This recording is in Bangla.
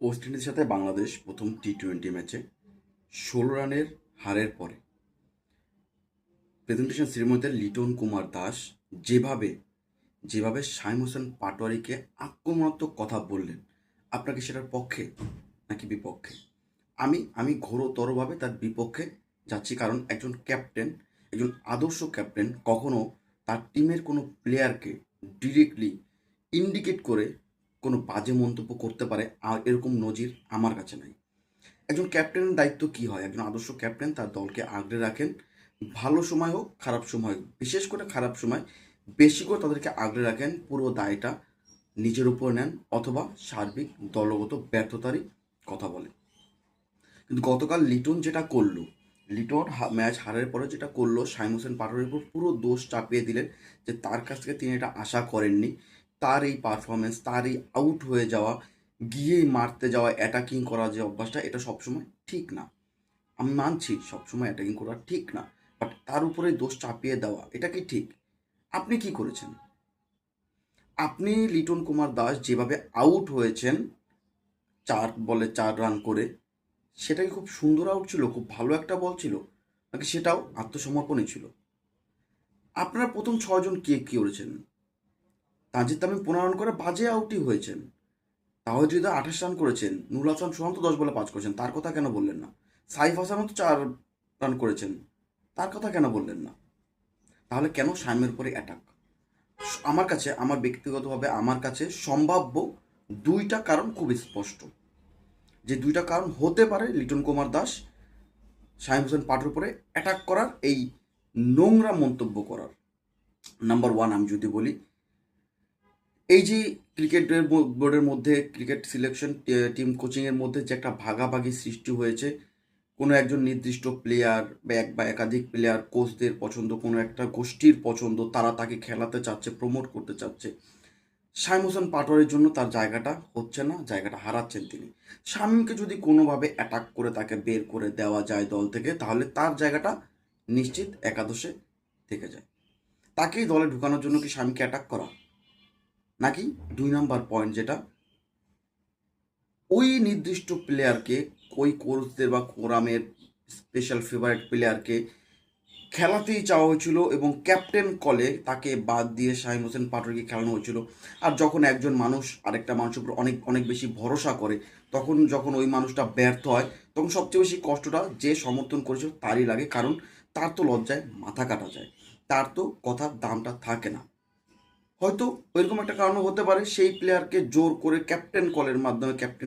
ওয়েস্ট ইন্ডিজের সাথে বাংলাদেশ প্রথম টি টোয়েন্টি ম্যাচে ষোলো রানের হারের পরে। প্রেজেন্টেশন সিরিমনিতে লিটন কুমার দাস যেভাবে যেভাবে সাইম হোসেন পাটোয়ারিকে আক্রমণাত্মক কথা বললেন, আপনাকে সেটার পক্ষে নাকি বিপক্ষে? আমি আমি ঘোরতরভাবে তার বিপক্ষে যাচ্ছি কারণ একজন ক্যাপ্টেন একজন আদর্শ ক্যাপ্টেন কখনো তার টিমের কোনো প্লেয়ারকে ডিরেক্টলি ইন্ডিকেট করে কোনো বাজে মন্তব্য করতে পারে, আর এরকম নজির আমার কাছে নাই। একজন ক্যাপ্টেনের দায়িত্ব কি হয়? একজন আদর্শ ক্যাপ্টেন তার দলকে আগলে রাখেন, ভালো সময় হোক, খারাপ সময় হোক, বিশেষ করে খারাপ সময়, বেশি করে তাদেরকে আগলে রাখেন, পুরো দায়টা নিজের উপর নেন, অথবা সার্বিক, দলগত ব্যর্থতারই কথা বলে। কিন্তু গতকাল লিটন যেটা করল, লিটন ম্যাচ হারের পরে যেটা করল সাইম হোসেন পাটোয়ারির উপর পুরো দোষ চাপিয়ে দিলেন যে তার কাছ থেকে তিনি এটা আশা করেননি। তার এই পারফরমেন্স তার এই আউট হয়ে যাওয়া, গিয়েই মারতে যাওয়া অ্যাটাকিং করা যে অভ্যাসটা, এটা সবসময় ঠিক না। আমি মানছি সবসময় অ্যাটাকিং করা ঠিক না বাট তার উপরে দোষ চাপিয়ে দেওয়া, এটা কি ঠিক? আপনি কি করেছেন? আপনি লিটন কুমার দাস যেভাবে আউট হয়েছেন, চার বলে চার রান করে, সেটা কি খুব সুন্দর আউট ছিল? খুব ভালো একটা বল ছিল? নাকি সেটাও আত্মসমর্পণই ছিল? আপনারা প্রথম ছজন কে, কি করেছেন? তাজিদ তামিম পনেরো রান করে বাজে আউটই হয়েছেন। যদি আঠাশ রান করেছেন, নুরুল হাসান সোহান তো দশ বলে পাঁচ করেছেন, তার কথা কেন বললেন না? সাইফ হাসানও তো চার রান করেছেন, তার কথা কেন বললেন না? তাহলে কেন সাইমের উপরে অ্যাটাক আমার কাছে, আমার ব্যক্তিগতভাবে, আমার কাছে সম্ভাব্য দুইটা কারণ খুব স্পষ্ট। যে দুইটা কারণ হতে পারে লিটন কুমার দাস, সাইম হোসেন পাটের উপরে অ্যাটাক করার, এই নোংরা মন্তব্য করার। নাম্বার ওয়ান আমি যদি বলি এই যে ক্রিকেটের বোর্ডের মধ্যে ক্রিকেট সিলেকশন টিম কোচিংয়ের মধ্যে যে একটা ভাগাভাগি সৃষ্টি হয়েছে, কোনো একজন নির্দিষ্ট প্লেয়ার বা এক, বা একাধিক প্লেয়ার কোচদের পছন্দ, কোনো একটা গোষ্ঠীর পছন্দ, তারা তাকে খেলাতে চাচ্ছে প্রমোট করতে চাচ্ছে শাইম হোসেন পাটোয়ারির জন্য তার জায়গাটা হচ্ছে না, জায়গাটা হারাচ্ছেন তিনি। শামীমকে যদি কোনোভাবে অ্যাটাক করে তাকে বের করে দেওয়া যায় দল থেকে, তাহলে তার জায়গাটা নিশ্চিত একাদশে থেকে যায়। তাকেই দলে ঢুকানোর জন্য কি শামীমকে অ্যাটাক করা নাকি? দুই নাম্বার পয়েন্ট যেটা। ওই নির্দিষ্ট প্লেয়ারকে ওই কোচদের বা কোরামের স্পেশাল ফেভারিট প্লেয়ারকে খেলাতেই চাওয়া হয়েছিল এবং ক্যাপ্টেন কলে তাকে বাদ দিয়ে শাহিম হোসেন পাটোয়ারিকে খেলানো হয়েছিল। আর যখন একজন মানুষ আরেকটা মানুষের উপর অনেক অনেক বেশি ভরসা করে, তখন যখন ওই মানুষটা ব্যর্থ হয়, তখন সবচেয়ে বেশি কষ্টটা যে সমর্থন করেছিল তারই লাগে, কারণ তার তো লজ্জায় মাথা কাটা যায়। তার তো কথার দামটা থাকে না। হয়তো ওইরকম একটা কারণ হতে পারে সেই প্লেয়ারকে জোর করে ক্যাপ্টেন কলের মাধ্যমে ক্যাপ্টেন